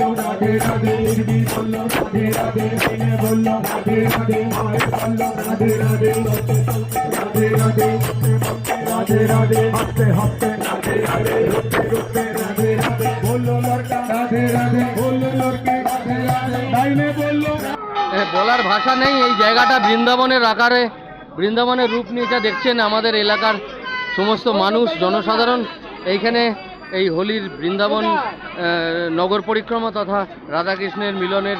বলল রাধে রাধে বলল রাধে রাধে দিনে বলল রাধে রাধে বলল রাধে রাধে রাধে রাধে রাধে রাধে রাধে রাধে রাধে রাধে বলল লড়কা রাধে রাধে বলল লড়কে রাধে রাধে বলল বলার ভাষা নেই এই জায়গাটা বৃন্দাবনের আকারে বৃন্দাবনের রূপ নিয়ে দেখছেন আমাদের এলাকার সমস্ত মানুষ জনসাধারণ এইখানে এই হোলির বৃন্দাবন নগর পরিক্রমা তথা রাধাকৃষ্ণের মিলনের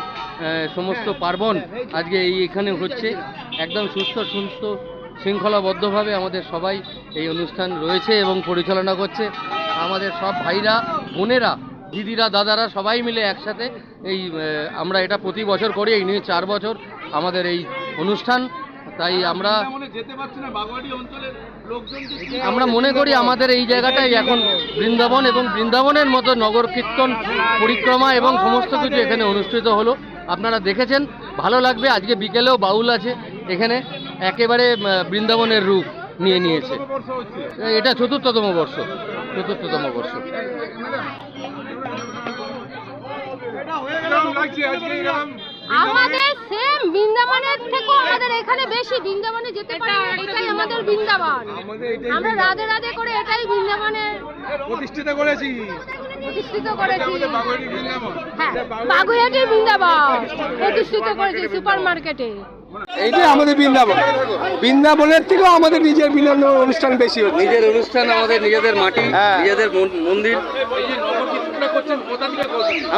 সমস্ত পার্বণ আজকে এই এখানে হচ্ছে। একদম সুস্থ সুস্থ, শৃঙ্খলাবদ্ধভাবে আমাদের সবাই এই অনুষ্ঠান রয়েছে এবং পরিচালনা করছে। আমাদের সব ভাইরা, বোনেরা, দিদিরা, দাদারা সবাই মিলে একসাথে এই আমরা এটা প্রতি বছর করি, এই নিয়ে চার বছর আমাদের এই অনুষ্ঠান। তাই আমরা আমরা মনে করি আমাদের এই জায়গাটাই এখন বৃন্দাবন এবং বৃন্দাবনের মতো নগর কীর্তন পরিক্রমা এবং সমস্ত কিছু এখানে অনুষ্ঠিত হলো। আপনারা দেখেছেন ভালো লাগবে আজকে বিকেলেও বাউল আছে এখানে একেবারে বৃন্দাবনের রূপ নিয়ে নিয়েছে। এটা চতুর্থতম বর্ষ চতুর্থতম বর্ষ। আমাদের বৃন্দাবনের থেকেও আমাদের এখানে বেশি বৃন্দাবনে যেতে পারি এটাই আমাদের বৃন্দাবন। আমরা রাধে রাধে করে এটাই বৃন্দাবনের প্রতিষ্ঠিত করেছি। প্রতিষ্ঠিত করেছি। হ্যাঁ বাগুইহাটির বৃন্দাবন। প্রতিষ্ঠিত করেছি সুপার মার্কেটে এইটাই আমাদের বৃন্দাবন। বৃন্দাবনের থেকেও আমাদের নিজের মিলন অনুষ্ঠান বেশি হচ্ছে। নিজের অনুষ্ঠান আমাদের নিজেদের মাটি হ্যাঁ। নিজেদের মন্দির।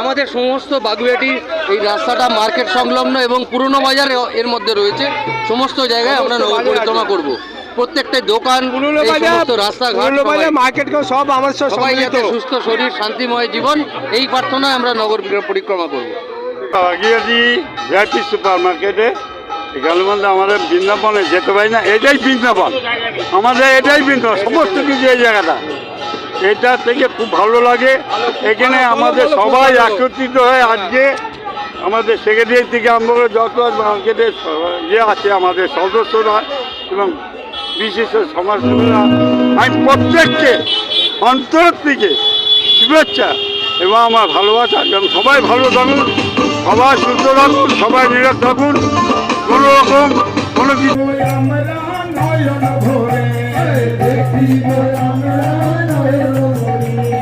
আমাদের সমস্ত বাগুয়াটি এই রাস্তাটা মার্কেট সংলগ্ন এবং পুরনো বাজার এর মধ্যে রয়েছে। সমস্ত জায়গায় আমরা নগর পরিক্রমা করব। প্রত্যেকটা দোকান এই সমস্ত রাস্তাঘাট মার্কেট সব আমার সবাই যাতে সুস্থ শরীর শান্তিময় জীবন এই প্রার্থনায় আমরা নগর পরিক্রমা করব। ভিআইপি সুপার মার্কেটে এখানে মধ্যে আমাদের বৃন্দাবনে যেতে পারি না এটাই বৃন্দাবন। আমাদের এটাই বৃন্দাবন সমস্ত কিছু এই জায়গাটা। এটা থেকে খুব ভালো লাগে। এখানে আমাদের সবাই একত্রিত হয়ে আজকে আমাদের সেক্রেটারি থেকে আরম্ভ করে যত মার্কেটের স- ইয়ে আছে, আমাদের সদস্যরা এবং বিশেষ সমাজসেবীরা আমি প্রত্যেককে অন্তর থেকে শুভেচ্ছা এবং আমার ভালোবাসা এবং সবাই ভালো থাকুন, সবাই সুস্থ থাকুন, সবাই নিরাপ থাকুন। কোনো রকম কোনো কিছু আমরা দেখিব আমরা নয়ন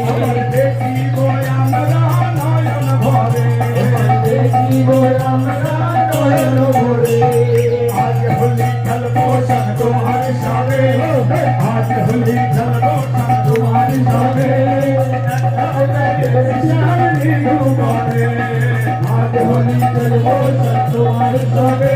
ভরে দেখিব আমরা নয়ন ভরে দেখিব আমরা নয়ন ভরে আজ হোলি খেলব সব তোমার সাথে আজ হোলি খেলব সব তোমার সাথে আজ হোলি খেলব সব তোমার সাথে